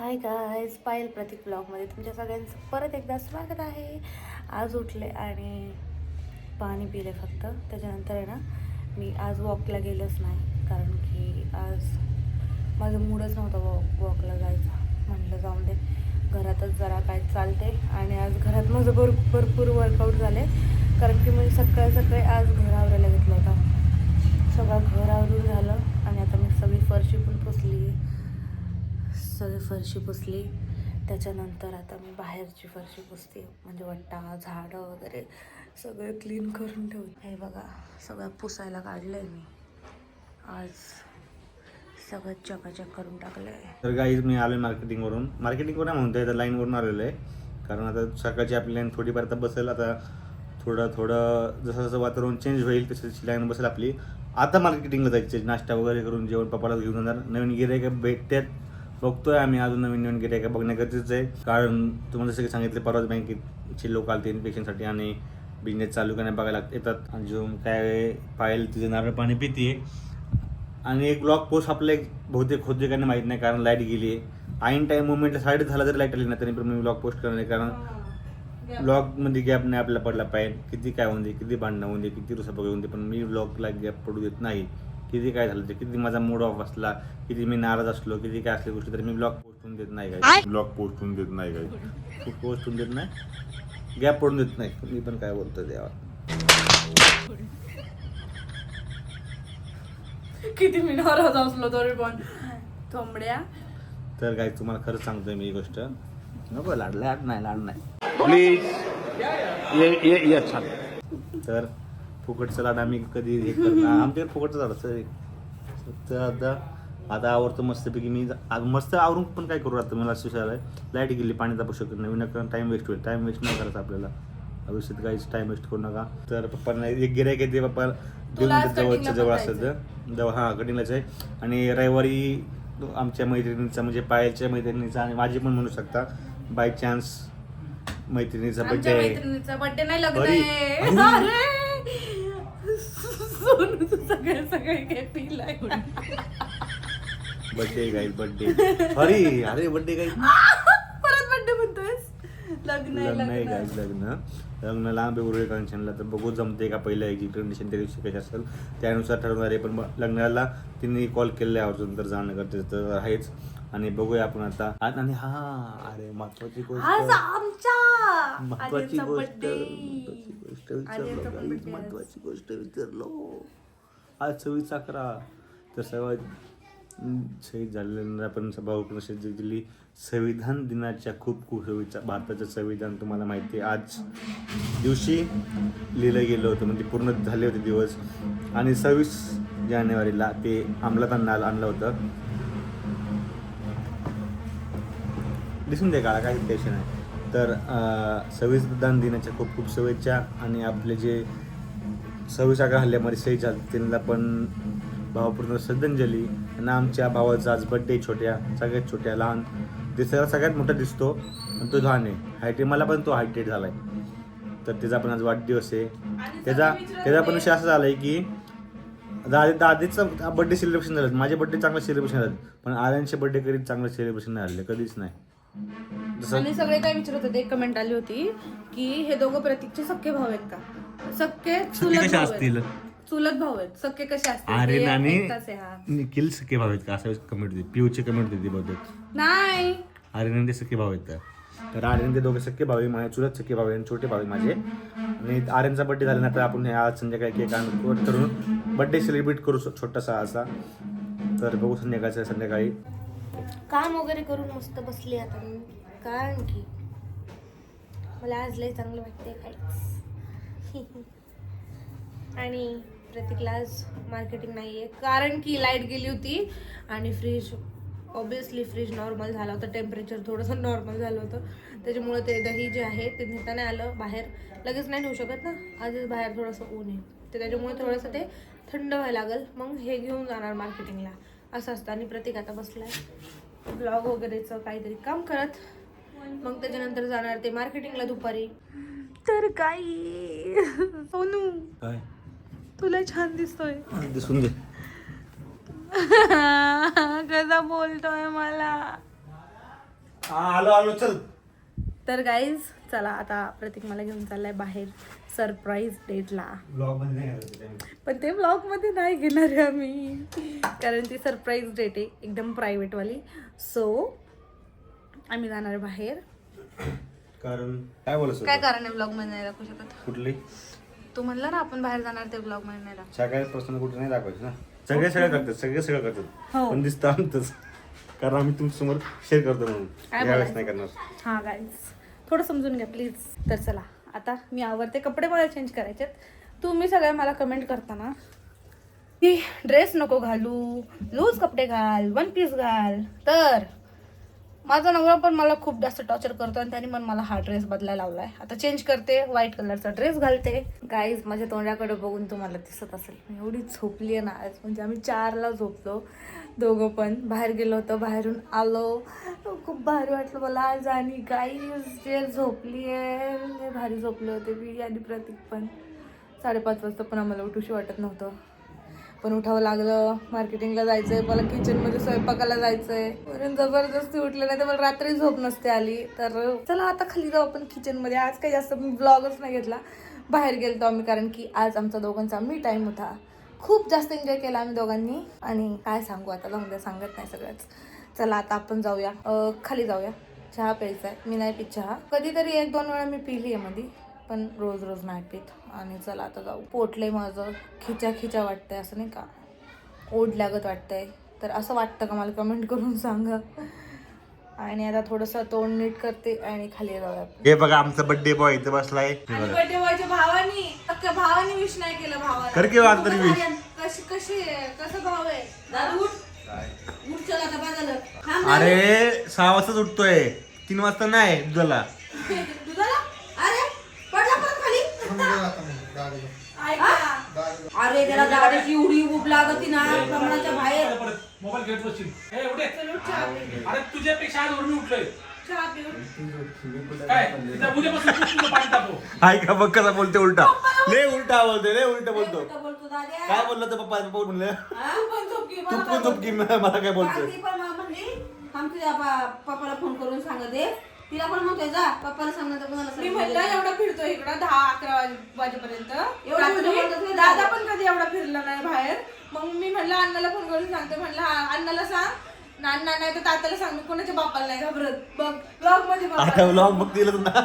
Hi guys पायल प्रतीक ब्लॉगमध्ये तुमच्या सगळ्यांचं परत एकदा स्वागत आहे. आज उठले आणि पाणी पिले फक्त. त्याच्यानंतर आहे ना मी आज वॉकला गेलोच नाही कारण की आज माझं मूडच नव्हता वॉक वॉकला जायचा. म्हटलं जाऊन दे घरातच जरा काय चालते. आणि आज घरात माझं भर भरपूर वर्कआउट झाले कारण की मी सकाळी सकाळी आज घर आवरायला घेतलं होतं. सगळं घर आवरून झालं आणि आता मी सगळी फरशी पण पुसली सगळी फरशी पुसली. त्याच्यानंतर आता मी बाहेरची फरशी पुसते. म्हणजे वट्टा झाडं वगैरे सगळं क्लीन करून ठेवते. हे बघा सगळं पुसायला काढलं आहे मी. आज सगळं चकाचक करून टाकलं आहे तर गाईज मी आलो आहे मार्केटिंगवरून मार्केटिंगवर नाही म्हणतोय? तर लाईनवरून आलेलो आहे कारण आता सकाळची आपली लाईन थोडीफार आता बसेल. आता थोडं थोडं जसं जसं वातावरण चेंज होईल तशी तशी लाईन बसेल आपली. आता मार्केटिंगला जायचे नाश्ता वगैरे करून जेवण पप्पाला घेऊन जाणार. नवीन गिरायका भेटतात. बघतोय आम्ही अजून नवीन नवीन गिरायका बघणं गरजेचं आहे. कारण तुम्हाला जसं की सांगितलं परवाच बँकेचे लोक आले इन्फेक्शनसाठी आणि बिझनेस चालू करण्या बघायला येतात. अजून काय पायल तिचं नारळ पाणी पिते. आणि एक ब्लॉग पोस्ट आपल्या एक बहुतेक होते का नाही माहीत नाही कारण लाइट गेली आहे. आईन टाईम मुवमेंटला साईड झाला जरी लाइट आली नाही तरी पण मी ब्लॉग पोस्ट करणार कारण ब्लॉगमध्ये गॅप नाही आपल्याला पडला पाहिजे किती काय होऊन दे किती भांडणं होऊन दे किती रुसा होऊन दे पण मी ब्लॉगला गॅप पडू देत नाही. किती काय झालं ते किती माझा मूड ऑफ असला किती मी नाराज असलो किती काय असल्या गोष्टी तरी मी ब्लॉग पोस्ट होऊन देत नाही काय ब्लॉग पोस्ट होऊन देत नाही काय पोस्ट होऊन देत नाही? गॅप पडून देत नाही. मी पण काय बोलतो देवा किती मी नाराज असलो तरी पण. थोंबड्या. तर काय तुम्हाला खरंच सांगतोय मी ही गोष्ट. नको लाड लाड नाही लाड नाही. प्लीज ये ये ये अच्छा तर फुकटचं लाड आम्ही कधी हे करणार आमच्याकडे फुकटचं झाड असतं तर आता आता आवडतं मस्तपैकी मी मस्त आवरून पण काय करू आता मला सुशाला? लाइट गेली पाणी तापू शकत नाही. विनाकारण टाईम वेस्ट होईल. टाईम वेस्ट नाही करायचा आपल्याला. भविष्यात काहीच टाईम वेस्ट करू नका. तर पप्पांना एक गिरायक आहे ते पप्पा. देतात जवळच्या जवळ तर जवळ हां कटिंगलाच आहे. आणि रविवारी आमच्या मैत्रिणीचा म्हणजे पायाच्या मैत्रिणीचा आणि माझी पण म्हणू शकता बाय चान्स मैत्रिणीचा बड्डे बर्थडे नाही लग्न अरे, आहे अरे सोनू तू सगळे सगळे काय पिलाय बड्डे गाईस बड्डे अरे अरे बड्डे गाईस परत बर्थडे म्हणतोयस? लग्न आहे लग्न आहे लग्न. लग्न. लग्न लांब आहे उरळे कंडिशनला तर बघू जमते का पहिलं एक्झिट कंडिशन त्या दिवशी कशी असेल. त्यानुसार ठरवणार आहे पण ब- लग्नाला तिने कॉल केलेला आहे अजून तर जाणं गरजेचं तर आहेच. आणि बघूया आपण आता. आ- आणि हा अरे महत्वाची आज गोष्ट आमच्या. महत्वाची आर्यनचा गोष्ट. birthday. गोष्ट विचारलो. महत्वाची गोष्ट विचारलो आज सव्वीस अकरा तर सर्वात शहीद झालेल्यांना आपण सभागृह श्रद्धा दिली. संविधान दिनाच्या खूप खूप शुभेच्छा भारताचं संविधान तुम्हाला माहिती आहे. आज दिवशी लिहिलं गेलं होतं म्हणजे पूर्ण झाले होते दिवस. आणि सव्वीस जानेवारीला ते अंमलात आणलं आणलं होतं. दिसून दे काळा काही टेन्शन आहे तर अं, संविधान दिनाच्या खूप खूप शुभेच्छा आणि आपले जे सव्वीस अकरा हल्ल्यामध्ये शहीद झाले त्यांना पण भावपूर्ण श्रद्धांजली. आणि आमच्या भावाचा आज बड्डे छोट्या सगळ्यात छोट्या लहान. दिसायला सगळ्यात मोठा दिसतो पण तो लहान आहे. हायटे मला पण तो हायटेड झाला आहे तर त्याचा पण आज वाढदिवस आहे. त्याचा त्याचा पण विषय असा झाला आहे की दादी दादीचं बड्डे सेलिब्रेशन झालं. माझे बड्डे चांगलं सेलिब्रेशन झालं. पण आर्यांचे बड्डे कधी चांगलं सेलिब्रेशन नाही झाले कधीच नाही. आणि सगळे काय विचारत होते एक कमेंट आली होती की हे दोघं प्रतीकचे सख्खे भाऊ आहेत का? सख्खे चुलत कसे भाऊ असतील? आहेत चुलत भाऊ आहेत. सख्खे कसे असतील? आर्यन हे आणि एकटाच आहे हा. निखिल सख्खे भाव आहेत का? असं कमेंट होती. पिऊचे कमेंट होती बहुतेक. नाही. आर्यन ते सख्खे भाव आहेत. तर आर्यन ते दोघे सख्खे भाव आहे माझे चुलत सख्खे भाव आहे आणि छोटे भाव आहे माझे. आणि आर्यनचा बड्डे झाल्यानंतर आपण हे आज संध्याकाळी केक आणून करून बड्डे सेलिब्रेट करू श- छोटासा असा. तर बघू संध्याकाळच्या संध्याकाळी. काम वगैरे करून मस्त बसली आता मी. कारण की मला आज लय चांगलं वाटते काहीच आणि प्रतीकला आज मार्केटिंग नाही आहे कारण की लाइट गेली होती आणि फ्रीज ऑब्विसली फ्रीज नॉर्मल झाला होता. टेम्परेचर थोडंसं नॉर्मल झालं होतं. त्याच्यामुळे ते दही जे आहे ते नेता नाही आलं बाहेर. लगेच नाही ठेवू शकत ना. आजच बाहेर थोडंसं ऊन आहे. तर त्याच्यामुळे थोडंसं ते थंड व्हायला लागेल. मग हे घेऊन जाणार मार्केटिंगला असं असतं. आणि प्रतीक आता बसलाय. ब्लॉग वगैरेचं काहीतरी काम करत. मग त्याच्यानंतर जाणार ते मार्केटिंगला दुपारी. तर काही सोनू काय? तुला छान दिसतोय. दिसून दे. कसा बोलतोय मला? हा आलो आलो चल. तर गाईज चला आता प्रतीक मला घेऊन चाललाय बाहेर सरप्राईज डेटला ब्लॉगमध्ये ते. पण ते ब्लॉगमध्ये नाही घेणार आम्ही. कारण ती सरप्राईज डेट आहे एकदम प्रायव्हेटवाली सो आम्ही जाणार आहे बाहेर. कारण काय बोलत काय कारण आहे ब्लॉगमध्ये नाही दाखवू शकत? कुठली? तू म्हणला ना आपण बाहेर जाणार ते ब्लॉगमध्ये नाही दाखव. सगळ्याच पर्सन कुठे नाही दाखवायचं ना. सगळे सगळं करतात सगळे सगळं करतात. हो. पण दिसतं आमचंच कारण आम्ही तुमच्यासमोर शेअर करतो म्हणून. काय यावेळेस बोलायचं? नाही करणार. हां गाईज थोडं समजून घ्या प्लीज तर चला आता मी आवडते कपडे मला चेंज करायचेत तुम्ही सगळ्या मला कमेंट करताना की ड्रेस नको घालू लूज कपडे घाल वन पीस घाल. तर माझा नवरा पण मला खूप जास्त टॉर्चर करतो आणि त्याने पण मला हा ड्रेस बदलायला लावलाय. आता चेंज करते व्हाईट कलरचा ड्रेस घालते. गाईज माझ्या तोंडाकडे बघून तुम्हाला दिसत असेल. मी एवढी झोपली आहे ना आज. म्हणजे आम्ही चारला झोपलो दोघं पण. बाहेर गेलो होतो बाहेरून आलो. खूप भारी वाटलं मला आज आणि गाईज जे झोपली आहे भारी झोपले होते मी आणि प्रतीक पण. साडेपाच वाजता पण आम्हाला उठूशी वाटत नव्हतं. पण उठावं लागलं. मार्केटिंगला जायचं आहे मला किचनमध्ये स्वयंपाकाला जायचं आहे म्हणून जबरदस्ती उठले नाही तर मला रात्री झोप नसते आली. तर चला आता खाली जाऊ आपण किचनमध्ये आज काही जास्त मी ब्लॉगच नाही घेतला. बाहेर गेलतो आम्ही कारण की आज आमचा दोघांचा मी टाईम होता. खूप जास्त एन्जॉय केला आम्ही दोघांनी. आणि काय सांगू आता? जाऊन द्या सांगत नाही सगळंच. चला आता आपण जाऊया. खाली जाऊया. चहा प्यायचा आहे मी नाही पित चहा. कधीतरी एक दोन वेळा मी पिली आहे मध्ये पण रोज रोज नाही पित आणि चला आता जाऊ. पोटलंय माझं. खिचा खिचा वाटतंय असं नाही का? ओढ लागत वाटतंय. तर असं वाटतं का मला? कमेंट करून सांगा. आणि आता थोडंसं तोंड नीट करते आणि खाली जाऊया हे बघा आमचा बर्थडे बॉय इथं बसलाय. हे. बर्थडे बॉयच्या भावानी अख्ख्या भावानी विश नाही केलं भावाला. कर की वाद तरी wish. कशी कशी आहे कसं भाव आहे? दादू उठ. उठ चल आता बाजारला थांब अरे सहा वाजताच उठतोय. तीन वाजता नाही दुधाला अरे त्याला दाढीची एवढी उब लागती ना प्रमाणाच्या बाहेर. मोबाईल घेत बसशील. हे उठे अरे तुझ्यापेक्षा आज मी उठलोय. चहा पिऊन काय? इथं उद्यापासून तू तुझं पाणी तापव हाय का बघ कसा बोलते उलटा. ले उलटा बोलते ले उलटा बोलतो. कुठं बोलतो दाद्या काय बोललं तर पप्पा? पप्पा म्हणलं. हा? पण झोपली तू पण झोप की मला काय बोलतोय? ती पण मला म्हणली थांब तुझ्या पा- पप्पाला फोन करून सांगत. दे तिला पण म्हणतोय जा पप्पाला सांगणार कोणाला मी नाही. एवढा फिरतो इकडं दहा अकरा वाजे- वाजेपर्यंत. रात्री दादा. पण कधी एवढा फिरला नाही बाहेर. मग मी म्हणलं अण्णाला फोन करून सांगते. म्हणलं हा अण्णाला सांग. ना अण्णा नाही तर तात्याला सांग मी कोणाच्या बापाला नाही घाबरत. बघ ब्लॉगमध्ये बघ. आता व्लॉग बघ तिला तुला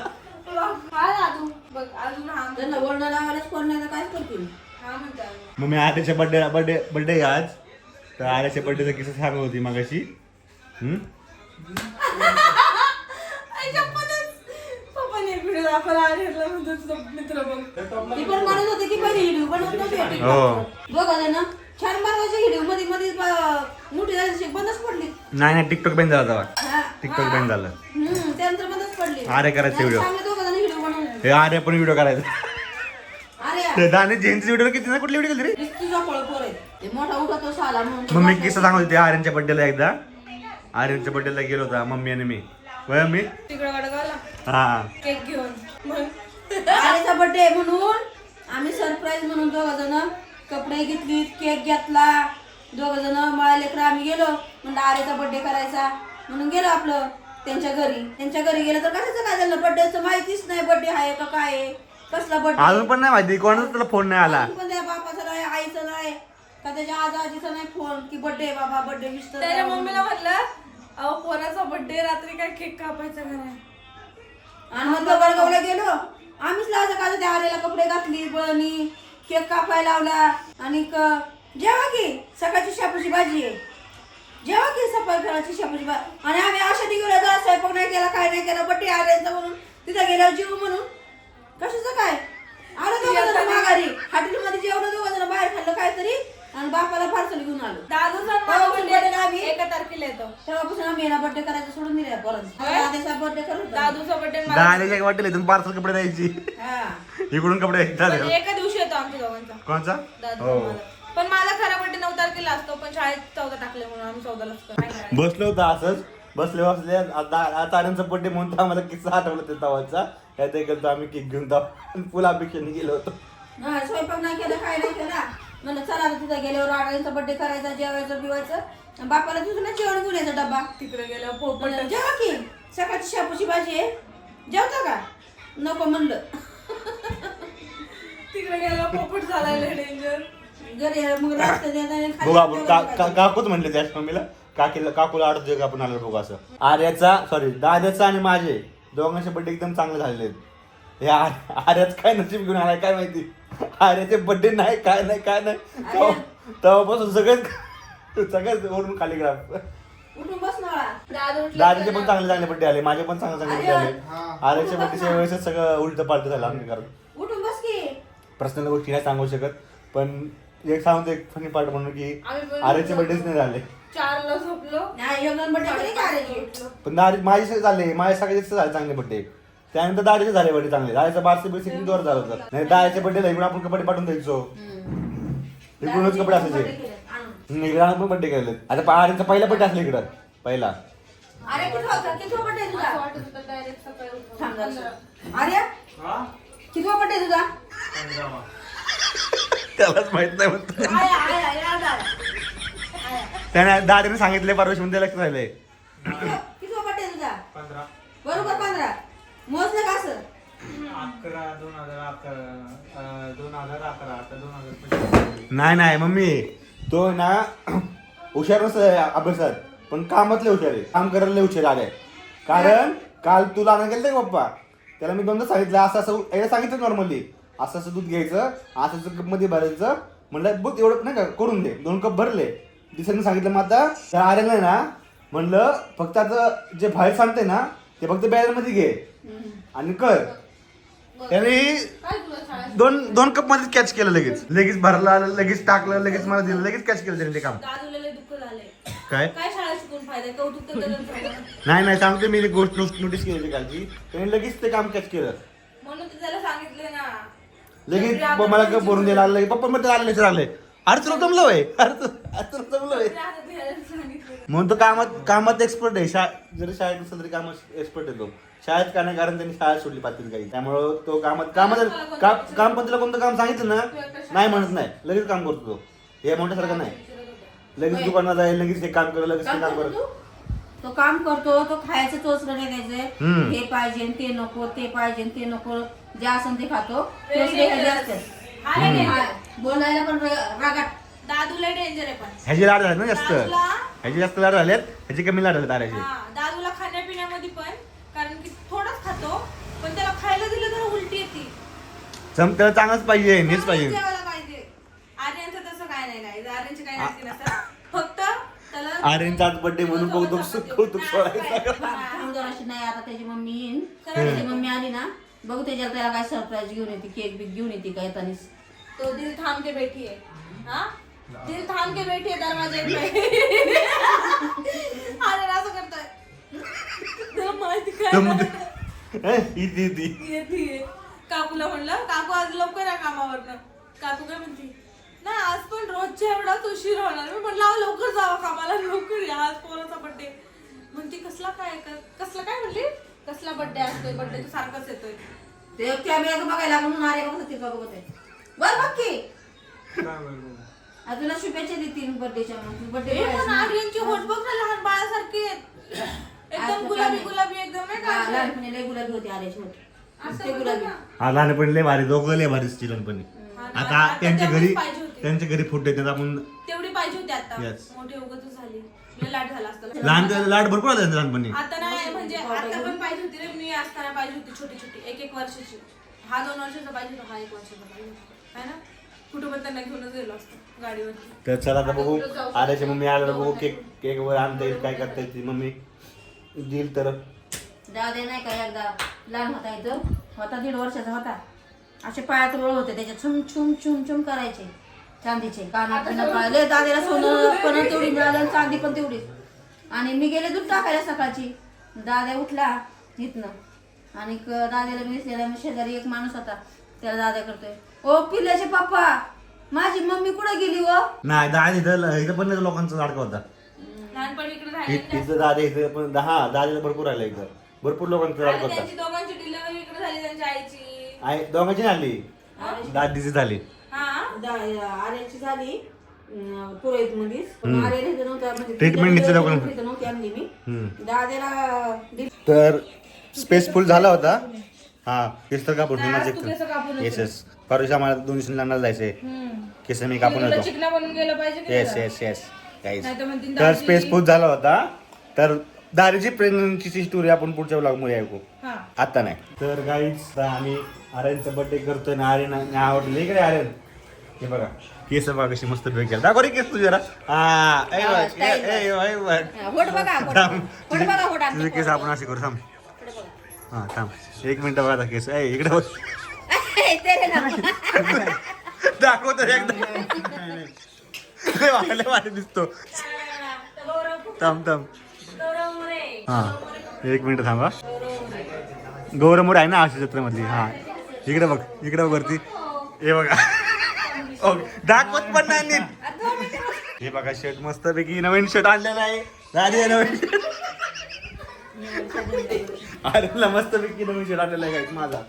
दादू बघ अजून हा त्यांना वळणं लावायलाच कोण नाही तर काय करतील? हा म्हणतात मग मी आर्याच्या बर्थडे बर्थडे बर्थडे आज. तर आर्याच्या बर्थडेचा किस्सा सांगत होती मागाशी. हम्म? नाही नाही टिकटॉक बॅन झाला हा. टिकटॉक बॅन झालं. अरे करायचे व्हिडिओ हे आर्या पण व्हिडिओ करायचा. अरे ते दाने जेंट्स व्हिडिओ किती ना कुठली व्हिडिओ केली रे? नुसती झोपळ पोर आहे. ते मोठा उठतो साला म्हणून. मग मी किस्सा सांगत होते आर्यनच्या बर्थडेला एकदा. आर्यनच्या बर्थडेला गेलो होता मम्मी आणि मी. वय मी? तिकडं हा. केक घेऊन. मग? बर्थडे म्हणून आम्ही सरप्राईज म्हणून दोघ जण कपडे घेतली केक घेतला. दोघ जण मला लेकर आम्ही गेलो. म्हणलं आरेचा बर्थडे करायचा. म्हणून गेलो आपलं त्यांच्या घरी. त्यांच्या घरी गेलं तर कशाचं काय झालं? बर्थडेचं माहितीच नाही बर्थडे आहे का काय आहे? कसला बर्थडे अजून पण नाही माहिती. कोणाचा त्याला फोन नाही आला. पण त्या बापाचा नाही आईचं नाही. का त्याच्या आज आजीचा नाही फोन की बर्थडे बाबा बर्थडे विश तर त्याच्या मम्मीला म्हणलं अहो पोराचा बर्थडे रात्री काय केक कापायचा नाही? आणि मग गडगावला गेलो. आम्हीच लावायचं का त्या आरेला कपडे घातली बळणी केक कापायला लावला. आणि क- जेवा की सकाळची शापूची भाजी आहे. जेवा की सकाळ खेळाची शापूची भाजी आणि आम्ही अशा तिकडे जा स्वयंपाक नाही केला काय नाही केला बट्टी आरेचा म्हणून तिथं गेल्यावर जेवू म्हणून. कशाचं काय? आलो जण माघारी. हॉटेलमध्ये जेवलो दोघं जण बाहेर खाल्लं काहीतरी आणि बापाला पार्सल घेऊन आलो. दादूचा तेव्हा birthday ला बर्थडे आम्ही- एका तारखेला येतो. तेव्हापासून आम्ही ना बर्थडे करायचं सोडून दिले परत दादाचा बर्थडे करत होतो. दादूचा बर्थडे दाण्याच्या वाटेल इथून पार्सल कपडे द्यायची. हा. इकडून कपडे. एका दिवशी येतो आमच्या दोघांचा. कोणचा? दादू हो. मला. पण माझा खरा बर्थडे नऊ तारखेला असतो पण शाळेत चौदा टाकले म्हणून आम्ही करतो बसलो होतो असंच. बसले बसले आता आनंदचा बर्थडे म्हणून तर आम्हाला किस्सा आठवला ते तवाचा यात एक गेलतो आम्ही केक घेऊन जाऊ. फुल अपेक्षेने गेलो होतो. हा, स्वयंपाक नाही केला काय नाही केला. म्हणलं चला तिथं गेल्यावर आडायचा बर्थडे करायचा जेवायचं बिवायचं आणि बापाला तिथून जेवण घेऊन यायचा डब्बा. तिकडे गेल्यावर पोपट जेवा की सकाळची शापूची भाजी आहे. जेवता का? नको म्हणलं. तिकडे गेला पोपट झालाय डेंजर घरी मग रस्त्यात येताना खाली बघू आपण का- जेवण का- काकूच म्हणले त्याच मम्मीला. काकीला काकूला आठ दिवस आपण आलो बघू असं. आर्याचा सॉरी दादाचा आणि माझे. दोघांचे बड्डे एकदम चांगले झालेले आहेत. हे आ- आर्याच काय नशीब घेऊन आलाय काय माहिती? आर्याचे बड्डे नाही काय नाही काय नाही. तेव्हा- तेव्हापासून सगळेच सगळेच वरून खाली ग्राफ उठून बस ना बाळा. दादाचे पण चांगले चांगले बड्डे आले. माझे पण चांगले चांगले बड्डे आले. आर्याच्या बड्डेच्या वेळेस सगळं उलट पालट झालं आमच्या घरात. उठून बस की. पर्सनल गोष्टी नाही सांगू शकत. पण एक सांगतो एक फनी पार्ट म्हणून की आर्याचे बड्डेच नाही झाले. चारला झोपलो. नाही बड्डे पण दारी माझे सगळे झाले. माझे सगळे झाले चांगले बड्डे त्यानंतर दारीचे झाले बड्डे चांगले. दारीचा बारसे बिरसे किती जोर झाला होता. नाही दारीचे बड्डे इकडून आपण कपडे पाठवून द्यायचो. इकडूनच कपडे असायचे. हम्म, इकडे आपण पण बड्डे केले आता पहाडचा पहिला बड्डे असला इकडं. पहिला. अरे होता? बड्डे तुझा? वाटत होतं डायरेक्ट सकाळी उठून. थांब जरा. अरे किती बड्डे तुझा? त्यालाच माहीत नाही म्हणतो. I I I I, I. त्याने सांगितले परवा म्हणजे लक्ष राहिले. किती बड्डे तुझा? पंधरा. बरोबर पंधरा. मोजलं का असं? अकरा दोन हजार अकरा दोन हजार अकरा आता दोन हजार पंचवीस. नाही नाही मम्मी तो ना हुशार नसतं अभ्यासात पण कामातले हुशार आहे. काम करायला लय हुशार आलाय. कारण काल तुला आणायला गेलं का पप्पा? त्याला मी दोनदा सांगितलं असं असं याला सांगितलं नॉर्मली. असं असं दूध घ्यायचं असं असं कपमध्ये भरायचं. म्हणलं बघ एवढं नाही का करून दे. दोन कप भरले. दुसऱ्याने सांगितलं मग आता तर आलेलं आहे ना म्हणलं फक्त आता जे बाहेर सांगते ना ते फक्त बॅलरमध्ये घे. आणि कर. त्याने दोन दोन कपमध्ये कॅच केलं लगेच. लगेच भरला लगेच टाकलं लगेच मला दिलं लगेच कॅच केलं त्याने ते काम. काय. नाही. नाही सांगते मी गोष्ट नोटीस केली होती कालची. त्याने लगेच ते काम कॅच केलं. म्हणून तर त्याला सांगितलं ना. लगेच मला कप भरून द्यायला आलं पप्पा मध्ये आले आले अरे तुला जमलं होय? अरे तु- अरे तुला जमलं सांगितलं म्हणून तो कामात कामात एक्सपर्ट आहे. शा जरी शाळेत नसेल तरी कामात एक्सपर्ट आहे तो. शाळेत का नाही? कारण त्यांनी शाळा सोडली पाटील काही त्यामुळं तो कामात कामात काम काम पण तुला कोणतं काम सांगितलं ना? नाही म्हणत नाही. लगेच काम करतो तो. हे मोठ्यासारखं नाही. लगेच दुकानात जाईल लगेच हे काम करत लगेच ते काम करत. तू? तो काम करतो तो खायचं चोचलं नाही हम्म. द्यायचं हे पाहिजे ते नको ते पाहिजे ते नको. जे असेल ते खातो. हा, बोलायला पण रागात दादूला डेंजर आहे पण. ह्याचे लाड झाले ना जास्त. ह्याचे जास्त लाड झालेत ह्याचे कमी लाड झाले हा, दादूला खाण्यापिण्यामध्ये पण. कारण की खातो पण त्याला खायला दिलं तर उलटी येते. त्याला चांगलंच पाहिजे नेच त्यामुळे पाहिजे. जेवायला पाहिजे. तसं काय नाही काय फक्त त्याला आर्यनचा आज birthday म्हणून कौतुक कौतुक सोडायचं. जराशी नाही. आता त्याची मम्मी येईन. त्याची मम्मी आली ना बघू त्याच्यात त्याला काय सरप्राईज घेऊन येते केक बिक घेऊन येते काय येतानीच तो दिल थांब के बैठी है? हाँ दिल थांब के बैठी है दरवाजे पे. आर्यन असं करतोय. माहिती काय? हं? इथे येते काकूला म्हणलं काकू आज लवकर आहे कामावरनं. काकू काय म्हणते ना आज पण रोजच्या एवढाच उशीर होणार. मी म्हणलं "अहो, लवकर जावं कामाला लवकर या आज पोराचा बर्थडे म्हणते कसला काय क- कसला काय म्हणली? कसला बर्थडे असतोय? बर्थडे तर सारखाच येतोय. ते कॅमेरा बघायला म्हणून आले बघत तिचा बघत आहे. बर बघ की. आज तुला शुभेच्छा देतील बर्थडेच्या पण बर्थडे आर्यनची होट बघ ना लहान बाळासारखी आहेत. एकदम गुलाबी गुलाबी एकदम नाही का? असे? लहानपणी लय गुलाबी होती आल्याची होती असं ते बघ गुलाबी. ना. हा लहानपणी लय भारी दोघं लय भारी असतील लहानपणी. आता आता त्यांच्या तेवढीच घरी पाहिजे होती. त्यांच्या घरी फोटो येतात आपण तेवढी पाहिजे होती आता. Yes. मोठी उगतच झाली. लय लाट झाला असता. लहान लाड भरपूर त्यांचा लहानपणी. आता नाही म्हणजे आता पण पाहिजे होती रे. मी असताना पाहिजे होती छोटी छोटी. एक एक वर्षाची. हा दोन वर्षाचा पाहिजे होता. हा एक वर्षाचा पाहिजे होता. है ना? पण त्यांना घेऊनच गेलो असतो गाडीवरती. तर चला आता बघू. आल्याच्या मम्मी आल्याला बघू केक केक वर आणता येईल काय करता येईल ती मम्मी. देईल तर. दादा नाही का एकदा. लहान होता इथं. होता दीड वर्षाचा होता. असे पायात रोळ होते त्याच्यात छुम छुम छुम छुम करायचे. चांदीचे. काना पिणं पाळले दादाला सोनं पण तेवढी मिळाली आणि चांदी पण तेवढीच आणि मी गेले दूध टाकायला सकाळची. दादा उठला इथनं. आणि दादाला मी दिसलेला मी शेजारी एक माणूस होता. त्याला दादा करतोय. ओ पिल्ल्याचे पप्पा माझी मम्मी कुठं गेली हो नाही दहा इथं इथं पण लोकांचा लाडका होता. लहानपणी इकडे राहिले इथं दादा इथं पण दहा दादाला भरपूर राहिला इथं. भरपूर लोकांचा होता त्यांची दोघांची डिलिव्हरी इकडे झाली त्यांच्या आईची. आई दोघांची नाही आली. दादीची झाली. हा? दा- आर्याची झाली. पुरोहित मध्येच पण आर्यन इथं नव्हता म्हणजे Treatment तिच्या घेतली आपण. इथं नव्हती आणली मी. हम्म. दादाला दिली. तर स्पेसफुल झाला होता. हा केस तर कापून आज तू केस कापून येस येस परवा आम्हाला दोन दिवसांनी लग्नाला जायचंय केस मी कापून तुला येतो चिकना बनून गेलं पाहिजे की येस? येस येस तर दाजी- स्पेसफुल झाला होता. तर दारीची प्रेग्नन्सीची स्टोरी आपण पुढच्या ब्लॉगमध्ये ऐकू. हा. आता नाही. तर गाईज आम्ही आर्यनचा बर्थडे करतोय ना आर्यन आवडले इकडे आर्यन. हे बघा केस बघा कशी मस्त बेक केला. दाखव रे केस तुझ्या जरा. हा तुझे केस आपण असे करू थांब. हा थांब. एक मिनिट बघा आता केस. इकडे बघ. तेरे ना. दाखवतो एकदा लय दिसतो. थांब थांब. हा एक मिनिट थांबा. गौरमोड आहे ना आशी जत्रेमधली? हा. इकडे बघ इकडे बघ वरती. हे बघा. ओके दाखवत पण नाही नीट. हे बघा शर्ट मस्त पैकी नवीन शर्ट आणलेला आहे. दादी आहे नवीन अरे मस्त पैकी नवीन शर्ट आणलेला आहे माझा.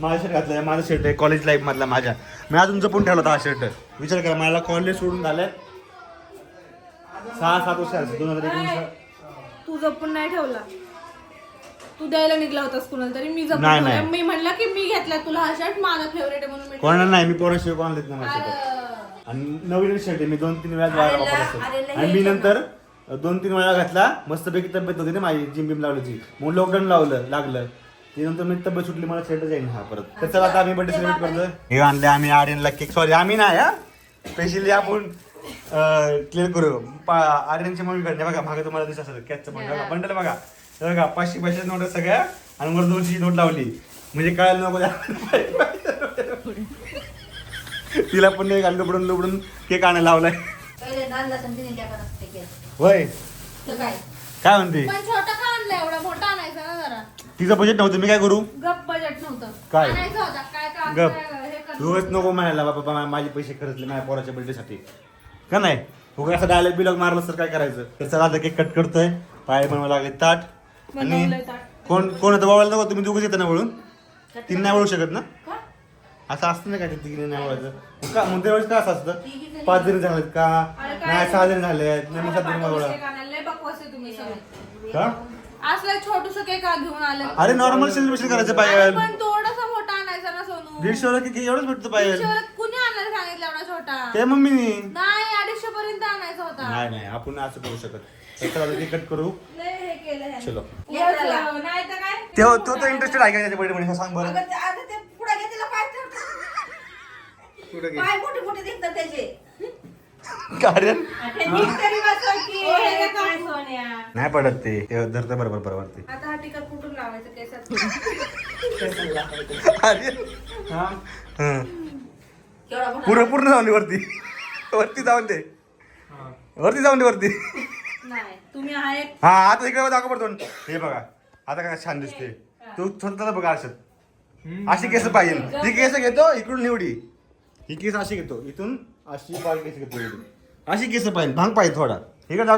माझा शर्ट घातलाय माझा शर्ट आहे कॉलेज लाईफ मधला माझ्या. मी अजून जपून ठेवला होता हा शर्ट विचार करा मला कॉलेज सोडून झालंय. सहा सात वर्ष झाले दोन हजार एकोणीस तू जपून नाही ठेवला. तू द्यायला निघला होतास कुणाला तरी मी जपून नाही, ठेवला. नाही. मी म्हणलं की मी घेतला तुला हा शर्ट माझा फेवरेट आहे म्हणून मी कोणाला नाही मी पोराशिवाय कोणाला देत नाही माझा शर्ट ठेवला. आणि नवीन शर्ट आहे मी दोन तीन वेळा. आलेला आणि मी नंतर दोन तीन वेळा घातला मस्तपैकी तब्येत होती ना माझी जिम बिम लावल्याची मग लॉकडाऊन लावलं लागलं. ते नंतर मी तब्येत सुटली मला शर्ट जाईन. हा परत. तर चला आता आम्ही बर्थडे सेलिब्रेट करतोय. हे आणले आम्ही आर्यनला केक सॉरी आम्ही नाही हा. स्पेशली आपण क्लिअर करू. पा- आर्यनची मम्मी कडे बघा मागे तुम्हाला दिसत असेल कॅचचं बंडल बघा बंडल बघा. हे बघा पाचशे पैशाची नोट सगळ्या. आणि वर दोनशे नोट लावली. म्हणजे कळायला नको तिला पण नाही घालून लुबडून लुबडून केक आणायला लावलाय. पहिले नांदला संधी त्या करत ते होय. तर काय? काय म्हणते? पण छोटा का आणला? एवढा मोठा आणायचा? ना जरा तिचं बजेट नव्हतं मी काय करू? गप बजेट नव्हतं. काय? आणायचा होता काय का गप. हे तूच नको म्हणायला बाबा बाबा माझे पैसे खर्चले माझ्या पोराच्या birthday साठी. का नाही? उगा असं डायलॉग बिलॉग मारलं तर काय करायचं? तर चला आता केक कट करतोय. पाय बनवा लागले ताट. बनवलंय आणि ताट. कोण कोण आता वळायला नको तुम्ही दोघंच येतं ना वळून तीन नाही वळू शकत ना? असं असतं ना काय तिघी नाही वळायचं. का म्हणते वेळेस का असं असतं? पाच जण झालेत का? अरे काय? नाही सहा जण झालेत. नाही मग सात जण वळा. केक आणायला. लय बकवास आहे तुम्ही सगळे. का? असलं छोटूस केक का घेऊन आले. अरे नॉर्मल सेलिब्रेशन करायचं पाहिजे पण थोडासा मोठा आणायचा ना सोनू. दीडशे वाला किती एवढंच भेटतं पाहिजे दीडशेवाला कुणी आणायला सांगितलं एवढा छोटा? ते मम्मीनी. नाही अडीचशे पर्यंत आणायचा होता. नाही नाही आपण असं करू शकत. कट करू. लय हे केलं ह्याने. चलो. लेकराला. नाही तर काय? तो तो तर इंटरेस्टेड आहे का त्याच्या बर्थडे मध्ये सांग बरं. अगं ते- आता ते पुढे घेतलेला पाय ठरतो पाय मोठे मोठे दिसतात त्याचे? कारण? हे नाही पडत ते. ते धरतं बरोबर बरोबर ते आता हा टिकट कुठून लावायचं केसात? हा? हं. पूर्ण पूर्ण जाऊन दे वरती. वरती जाऊन दे. वरती जाऊन दे वरती. नाही तुम्ही आहे हा आता इकडे दाखव पडतो. हे बघा. आता काय छान दिसते. तू स्वतःला बघा अशात. अशी केस पाहिजे. ही केस घेतो इकडून निवडी. ही केस अशी घेतो. इथून अशी पाय केस घेतो एवढी. अशी केस पाहिजे भांग पाहिजे थोडा.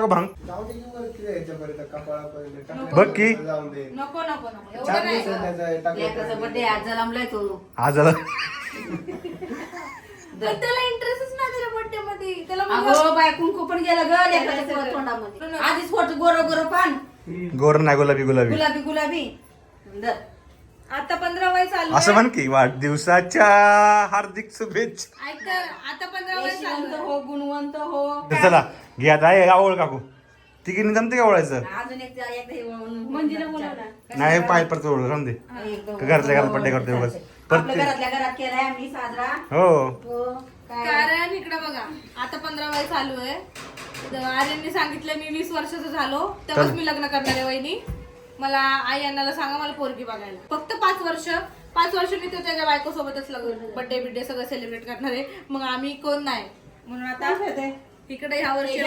भांग. जाऊ दे की याच्यापर्यंत कपाळापर्यंत टाकलं बघ की. जाऊन दे. नको नको एवढं हे टाकलं बर्थडे आज जलमलाय तो. आज झालं पण त्याला इंटरेस्टच नाही त्याच्या बर्थडे मध्ये. त्याला मग- अगो बाय कुंकू पण गेलं ग लेकराच्या तोंडामध्ये. आधीच फोटो गोरो गोरो पान. गोर नाही गुलाबी गुलाबी. गुलाबी गुलाबी. धर. आता पंधरा वय चालू असं आहे. म्हण की वाढदिवसाच्या हार्दिक शुभेच्छा ऐक तर, आता पंधरा वय चालू यशवंत आहे. हो गुणवंत हो चला घे आता हे आवळ काकू तिघीने जमते का ओळायचं अजून एक एकदा हे वळून- मंजीला बोलवणार. नाही पाय परत ओळख राहून दे एकदम. का घरातल्या घरात birthday करतोय उगाच? आपल्या प्रत्येक- घरातल्या घरात केलाय आम्ही साजरा हो हो काय कारण इकडे बघा आता पंधरा वय चालू आहे तर आर्यनने सांगितलं मी वीस वर्षाचं झालो तेव्हाच चल. मी लग्न करणार आहे वहिनी मला आई अण्णाला सांगा मला पोरगी बघायला. फक्त पाच वर्ष पाच वर्ष मी तर त्याच्या बायको सोबतच लग्न बर्थडे बिड्डे सगळं सेलिब्रेट करणार आहे. मग आम्ही कोण नाही? म्हणून आता इकडे ह्या वर्षी.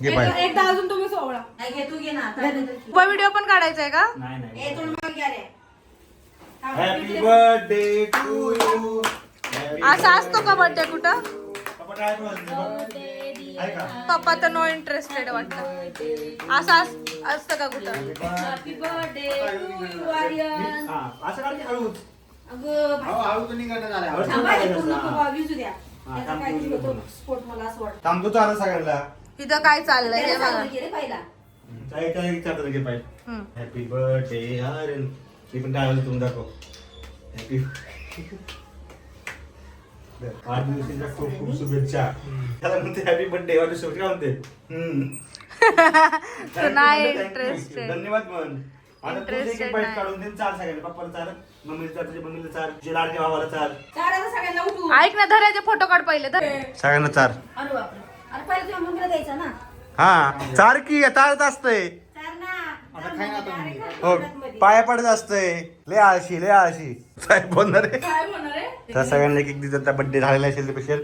केला. एकदा अजून तुम्ही सोहळा नाही, घे तू घे ना आता. व्हिडिओ पण काढायचा आहे का? नाही नाही. ए, तोंड मागे घ्या रे. हॅपी बर्थडे टू यू असा असतो का बर्थडे कुठं? पप्पा तर नो इंटरेस्टेड वाटतं. असं अस- असतं का कुठं? हॅपी बर्थडे हा, हे थांबतो सगळ्यांना. इथं काय चाललंय? हे बघा. काय. हॅपी बर्थडे अरे मी पण काय तुम्ही दाखव. हॅपी खूप खूप शुभेच्छा. त्याला म्हणते हॅपी बर्थडे वाढदिवस काय म्हणते? नाही. धन्यवाद म्हण आता तू एक Interested एक बाईट नाही. काढून दे चार सगळ्यांना. पप्पाला चार मम्मीला चार तुझ्या मम्मीला चार तुझ्या लाडक्या भावाला चार. चाराचा सगळ्यांना उठू ऐक ना धरायचे फोटो काढ पहिले धर. सगळ्यांना चार. अरे बापरे. अरे पहिला तुझ्या मम्मीला द्यायचा ना. हा चार की चारच असतंय. ना आता म्हणजे हो. पाया पडत असतंय. लय आळशी लय आळशी. साहेब बोलणार आहे. काय होणार आहे? तर सगळ्यांना एक एक दिवसाचा बर्थडे झालेला आहे सेलिब्रेशन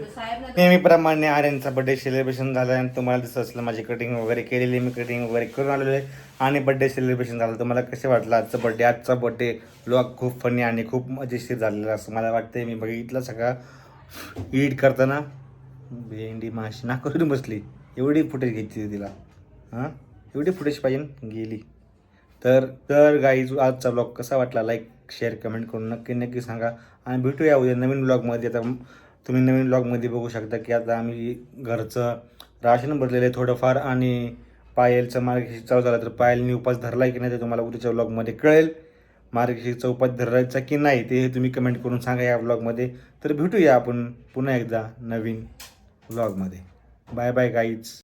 नेहमीप्रमाणे आर्यनचा बर्थडे सेलिब्रेशन झालं आणि तुम्हाला दिसत असलं माझी कटिंग वगैरे केलेली मी कटिंग वगैरे करून आलेलो आहे. आणि बर्थडे सेलिब्रेशन झालं. तुम्हाला कसं वाटलं आजचं बर्थडे आजचा बर्थडे ब्लॉग खूप फनी आणि खूप मजेशीर झालेला असं मला वाटतंय. मी बघितलं सगळा. ईड करताना भेंडी माशी ना करून बसली. एवढी फुटेज घ्यायची तिला. हां? एवढी फुटेज पाहिजे गेली. तर तर गाईज आजचा ब्लॉग कसा वाटला? लाईक शेअर कमेंट करून नक्की नक्की सांगा. आणि भेटूया उद्या नवीन ब्लॉगमध्ये आता तुम्ही नवीन ब्लॉगमध्ये बघू शकता की आता आम्ही घरचं राशन भरलेलं आहे थोडंफार आणि पायलचं मार्गशीर्ष चालू झाला तर पायलनी उपास धरला आहे की नाही ते तुम्हाला उद्याच्या ब्लॉगमध्ये कळेल. मार्गशीर्षचा उपास धरायचा की नाही ते तुम्ही कमेंट करून सांगा या ब्लॉगमध्ये तर भेटूया आपण पुन्हा एकदा नवीन ब्लॉगमध्ये बाय बाय गाईज